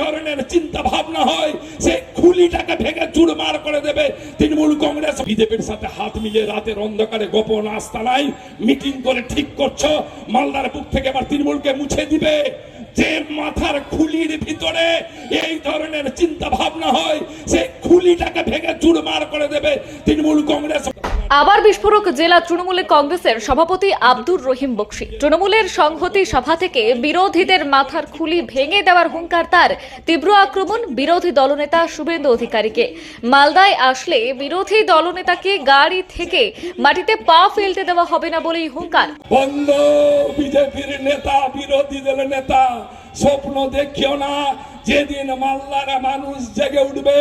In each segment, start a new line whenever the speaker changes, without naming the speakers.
ধরনের চিন্তা ভাবনা হয়, সে খুলিটাকে ভেঙে চুরমার করে দেবে। তৃণমূল কংগ্রেস বিজেপির সাথে হাত মিলিয়ে রাতের অন্ধকারে গোপন আস্তানায় মিটিং করে ঠিক করছ, মালদার বুক থেকে আবার তৃণমূলকে মুছে দিবে। যে মাথার খুলির ভিতরে এই ধরনের চিন্তা ভাবনা হয়, সে খুলিটাকে ভেঙে চুরমার করে দেবে। তৃণমূল কংগ্রেস
আবার বিস্ফোরক জেলা তৃণমূলের কংগ্রেসের সভাপতি আব্দুর রহিম বক্সি। তৃণমূলের সংহতি সভা থেকে বিরোধীদের মাথার খুলি ভেঙে দেওয়ার হুঙ্কার তার। তীব্র আক্রমণ বিরোধী দলনেতা শুভেন্দু অধিকারীকে। মালদায় আসলে বিরোধী দলনেতাকে গাড়ি থেকে মাটিতে পা ফেলতে দেওয়া হবে না বলেই হুঙ্কার।
বন্ধ, বিজেপির নেতা বিরোধী দলের নেতা, স্বপ্ন দেখিও না। যেদিন মাল্লার মানুষ জেগে উঠবে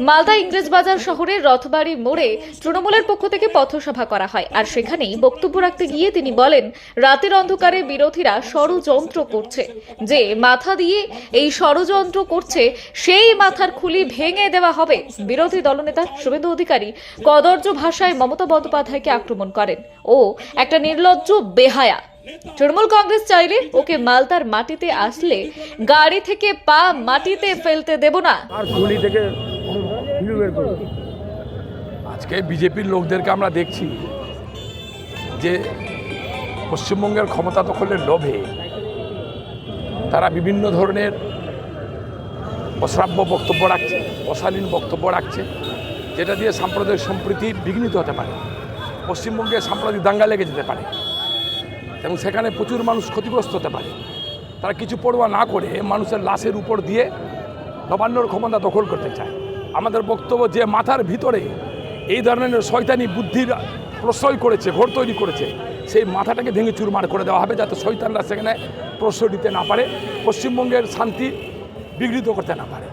মালদা ইংরেজবাজার শহরের রথবাড়ি মোড়ে তৃণমূলের পক্ষ থেকে পথসভা করা হয় আর সেখানেই বক্তব্য রাখতে গিয়ে তিনি বলেন, রাতের অন্ধকারে বিরোধীরা ষড়যন্ত্র করছে। যে মাথা দিয়ে এই ষড়যন্ত্র করছে, সেই মাথার খুলি ভেঙে দেওয়া হবে। বিরোধী দলনেতা শুভেন্দু অধিকারী কদর্য ভাষায় মমতা বন্দ্যোপাধ্যায়কে আক্রমণ করেন। ও একটা নির্লজ্জ বেহায়া। তৃণমূল কংগ্রেস চাইলে ওকে মালদার মাটিতে আসলে গাড়ি থেকে পা মাটিতে ফেলতে দেব না।
আর গুলি থেকে ভিডিও বের করব।
আজকে বিজেপির লোকদেরকে আমরা দেখছি যে পশ্চিমবঙ্গের ক্ষমতা দখলের লোভে। তারা বিভিন্ন ধরনের অশ্রাব্য বক্তব্য রাখছে অশালীন বক্তব্য রাখছে যেটা দিয়ে সাম্প্রদায়িক সম্প্রীতি বিঘ্নিত হতে পারে। পশ্চিমবঙ্গে সাম্প্রদায়িক দাঙ্গা লেগে যেতে পারে। এবং সেখানে প্রচুর মানুষ ক্ষতিগ্রস্ত হতে পারে। তারা কিছু পড়ুয়া না করে মানুষের লাশের উপর দিয়ে নবান্নর ক্ষমতা দখল করতে চায়। আমাদের বক্তব্য যে মাথার ভিতরে এই ধরনের শয়তানি বুদ্ধির প্রশ্রয় করেছে, ঘর তৈরি করেছে, সেই মাথাটাকে ভেঙে চুরমার করে দেওয়া হবে যাতে শয়তানরা সেখানে প্রশ্রয় দিতে না পারে, পশ্চিমবঙ্গের শান্তি বিঘ্নিত করতে না পারে।